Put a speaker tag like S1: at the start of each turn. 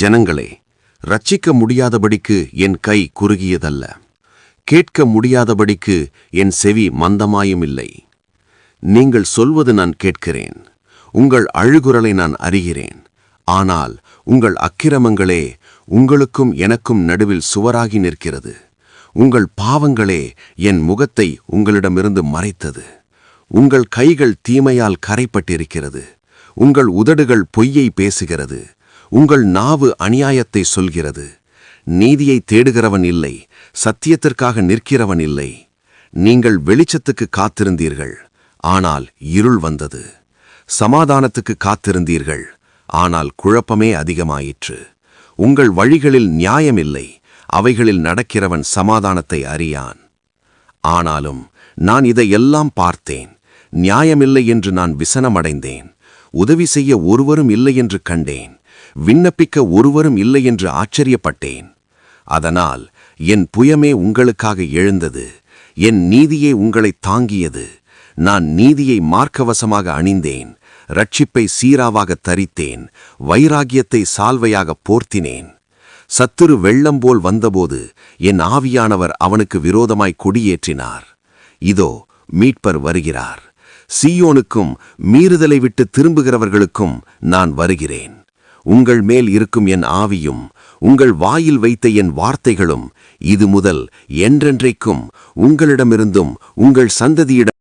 S1: ஜனங்களே ரட்சிக்க முடியாதபடிக்கு என் கை குறுகியதல்ல. கேட்க முடியாதபடிக்கு என் செவி மந்தமாயும் இல்லை நீங்கள் சொல்வது நான் கேட்கிறேன். உங்கள் அழுகுரலை நான் அறிகிறேன். ஆனால் உங்கள் அக்கிரமங்களே உங்களுக்கும் எனக்கும் நடுவில் சுவராகி நிற்கிறது. உங்கள் பாவங்களே என் முகத்தை உங்களிடமிருந்து மறைத்தது. உங்கள் கைகள் தீமையால் கரைப்பட்டிருக்கிறது. உங்கள் உதடுகள் பொய்யை பேசுகிறது. உங்கள் நாவு அநியாயத்தை சொல்கிறது. நீதியை தேடுகிறவன் இல்லை சத்தியத்திற்காக நிற்கிறவன் இல்லை. நீங்கள் வெளிச்சத்துக்கு காத்திருந்தீர்கள் ஆனால் இருள் வந்தது. சமாதானத்துக்கு காத்திருந்தீர்கள் ஆனால் குழப்பமே அதிகமாயிற்று. உங்கள் வழிகளில் நியாயமில்லை அவைகளில் நடக்கிறவன் சமாதானத்தை அறியான். ஆனாலும் நான் இதையெல்லாம் பார்த்தேன் நியாயமில்லை என்று நான் விசனமடைந்தேன் உதவி செய்ய ஒருவரும் இல்லை என்று கண்டேன். விண்ணப்பிக்க ஒருவரும் இல்லை என்று ஆச்சரியப்பட்டேன். அதனால் என் புயமே உங்களுக்காக எழுந்தது. என் நீதியே உங்களை தாங்கியது. நான் நீதியை மார்க்கவசமாக அணிந்தேன். ரட்சிப்பை சீராவாக தரித்தேன். வைராகியத்தை சால்வையாக போர்த்தினேன். சத்துரு வெள்ளம் போல் வந்தபோது என் ஆவியானவர் அவனுக்கு விரோதமாய் கொடியேற்றினார். இதோ மீட்பர் வருகிறார். சீயோனுக்கும் மீறுதலை விட்டு திரும்புகிறவர்களுக்கும் நான் வருகிறேன். உங்கள் மேல் இருக்கும் என் ஆவியும் உங்கள் வாயில் வைத்த என் வார்த்தைகளும் இது முதல் என்றென்றைக்கும் உங்களிடமிருந்தும் உங்கள் சந்ததியிடம்